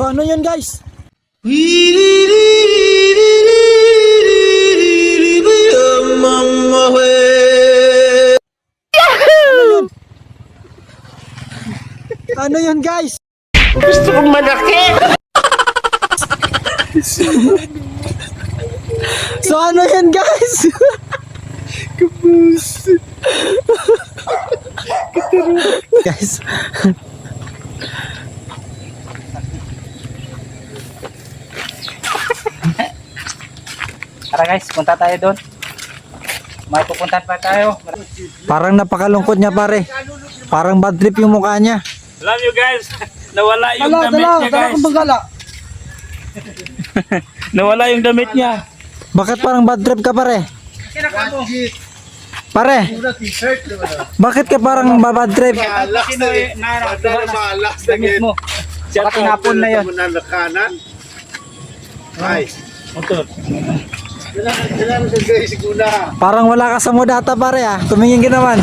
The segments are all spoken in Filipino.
So ano yun guys? Ano yun guys? Gusto kong manakit! So ano yan guys? Kapus. guys. Tara guys, punta tayo doon. May pupuntahan pa tayo. Parang napakalungkot niya pare. Parang bad trip yung mukha niya. Alam nyo guys, nawala yung damit niya guys. Nawala yung damit niya. Bakit parang bad trip ka pare? Pare, bakit ka parang bad trip? Laki na na damit mo. Baka tinapon na yun. Ay, Motor. Parang wala ka sa modata pare ah. Tumingin ka naman.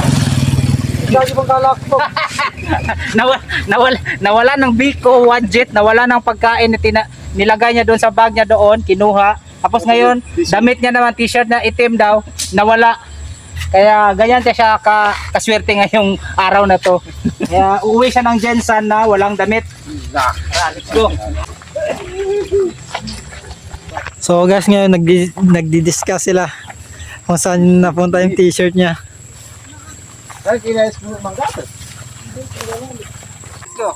nawala, nawala, nawala ng biko, budget, nawala ng pagkain na tina, nilagay niya doon sa bag niya doon, kinuha. Tapos ngayon, damit niya naman, t-shirt na itim daw, nawala. Kaya ganyan siya ka, kaswerte ngayong araw na to. Kaya uwi siya ng Jensen na walang damit. Let's go. So guys, ngayon nagdi nagdi-discuss sila kung saan napunta yung t-shirt niya. Ay, kinais mo manggatot. Let's go.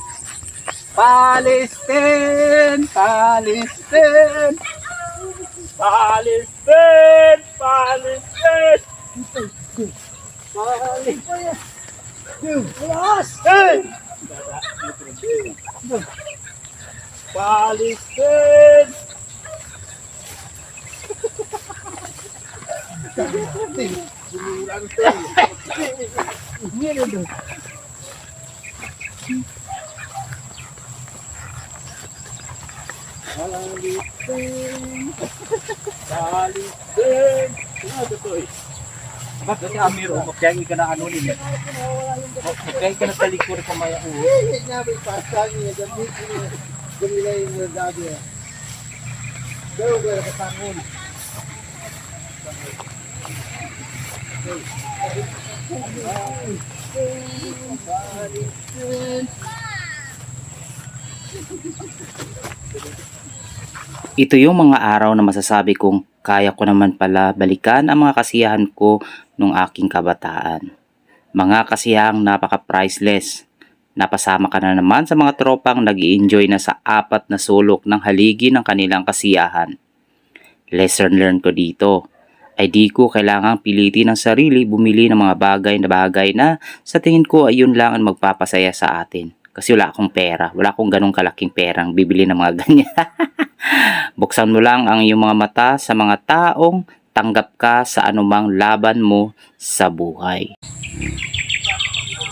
Palestine, Palestine. Palestine! Palestine! Palestine! Palestine! Ano to to eh? Amir, magkayagi ka na ano nila. Magkayagi ka na sa likod ko maya. Ay, nabi pasta niya damit niya. Ganila yung dati. Pero wala ka tangon. Ito yung mga araw na masasabi kong kaya ko naman pala balikan ang mga kasiyahan ko nung aking kabataan. Mga kasiyahang napaka-priceless. Napasama ka na naman sa mga tropang nag enjoy na sa apat na sulok ng haligi ng kanilang kasiyahan. Lesson learned ko dito ay di ko kailangang pilitin ang sarili bumili ng mga bagay na bagay na sa tingin ko ay yun lang ang magpapasaya sa atin. Kasi wala akong pera, wala akong ganong kalaking perang bibili ng mga ganyan. Buksan mo lang ang iyong mga mata sa mga taong tanggap ka sa anumang laban mo sa buhay.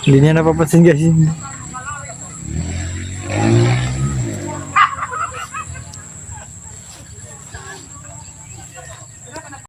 Hindi niya napapansin guys.